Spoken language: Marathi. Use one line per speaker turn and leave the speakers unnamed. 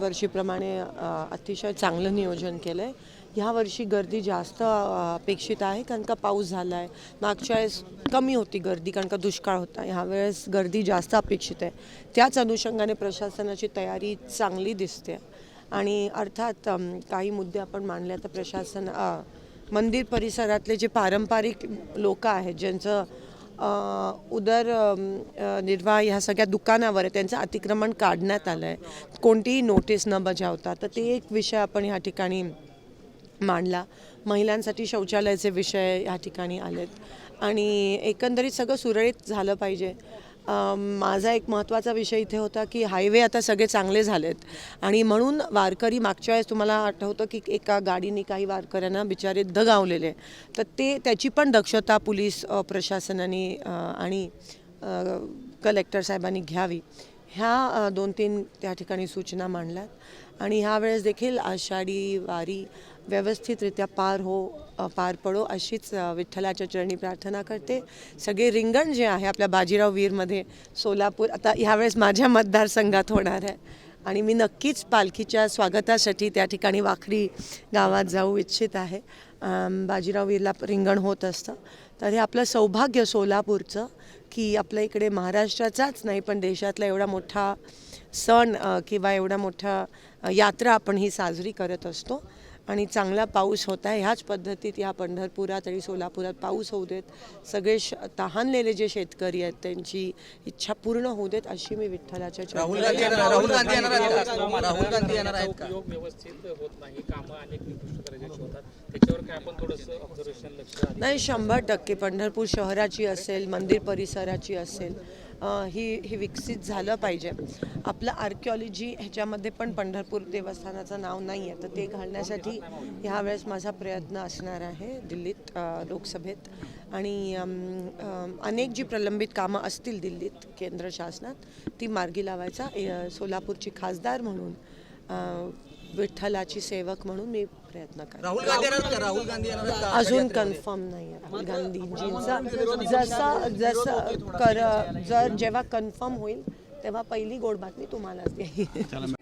वर्षीप्रमाणे अतिशय चांगलं नियोजन केलं आहे ह्या वर्षी गर्दी जास्त अपेक्षित आहे कारण का पाऊस झाला आहे मागच्या वेळेस कमी होती गर्दी कारण का दुष्काळ होता. ह्या वेळेस गर्दी जास्त अपेक्षित आहे. त्याच अनुषंगाने प्रशासनाची तयारी चांगली दिसते. आणि अर्थात काही मुद्दे आपण मांडले तर प्रशासन मंदिर परिसरातले जे पारंपरिक लोक आहेत ज्यांचं उदर निर्वाह ह्या सगळ्या दुकानावर आहे. त्यांचं अतिक्रमण काढण्यात आलं आहे. कोणतीही नोटीस न बजावता. तर ते एक विषय आपण ह्या ठिकाणी मांडला. महिलांसाठी शौचालयाचे विषय ह्या ठिकाणी आलेत. आणि एकंदरीत सगळं सुरळीत झालं पाहिजे. माझा एक महत्त्वाचा विषय इथे होता की हायवे आता सगळे चांगले झालेत. आणि म्हणून वारकरी मागच्या वेळेस तुम्हाला आठवतं की एका गाडीने काही वारकऱ्यांना बिचारे दगावलेले. तर ते त्याची पण दक्षता पोलीस प्रशासनाने आणि कलेक्टर साहेबांनी घ्यावी. ह्या दोन तीन त्या ठिकाणी सूचना मांडल्यात. आणि ह्यावेळेस देखील आषाढी वारी व्यवस्थितरित्या पार हो पार पडो अशीच विठ्ठलाच्या चरणी प्रार्थना करते. सगळे रिंगण जे आहे आपल्या बाजीराव वीरमध्ये सोलापूर आता ह्यावेळेस माझ्या मतदारसंघात होणार आहे. आणि मी नक्कीच पालखीच्या स्वागतासाठी त्या ठिकाणी वाखरी गावात जाऊ इच्छित आहे. बाजीराव विरला रिंगण होत असतं. तर हे आपलं सौभाग्य सोलापूरचं की आपल्या इकडे महाराष्ट्राचाच नाही पण देशातला एवढा मोठा सण किंवा एवढा मोठा यात्रा आपण ही साजरी करत असतो. आणि चांगला पाऊस होत आहे ह्याच पद्धतीत या पंढरपुरात आणि सोलापुरात पाऊस होऊ देत. सगळे श तहानलेले जे शेतकरी आहेत त्यांची इच्छा पूर्ण होऊ देत अशी मी विठ्ठलाच्या चरणी
राहुल गांधी येणार राहुल गांधी येणार आहेत का? राहुल गांधी येणार आहेत का?
उपयोग व्यवस्थित होत नाही. कामं अनेक निकृष्ट दर्जाची होतात. त्याच्यावर काय आपण थोडंसं ऑब्झर्वेशन लक्ष अधिक
नाही शंभर टक्के पंढरपूर शहराची असेल मंदिर परिसराची असेल ही हे विकसित झालं पाहिजे. आपलं आर्किओलॉजी ह्याच्यामध्ये पण पंढरपूर देवस्थानाचं नाव नाही आहे तर ते घालण्यासाठी ह्यावेळेस माझा प्रयत्न असणार आहे दिल्लीत लोकसभेत. आणि अनेक जी प्रलंबित कामं असतील दिल्लीत केंद्र शासनात ती मार्गी लावायचा. सोलापूरची खासदार म्हणून विठ्ठलाची सेवक म्हणून मी प्रयत्न करेन
राहुल गांधी येणार आहेत का? राहुल गांधी येणार आहेत का?
अजून कन्फर्म नाही आहे राहुल गांधींजींचा जसं जसं कर जर जेव्हा कन्फर्म होईल तेव्हा पहिली गोड बातमी तुम्हालाच देईल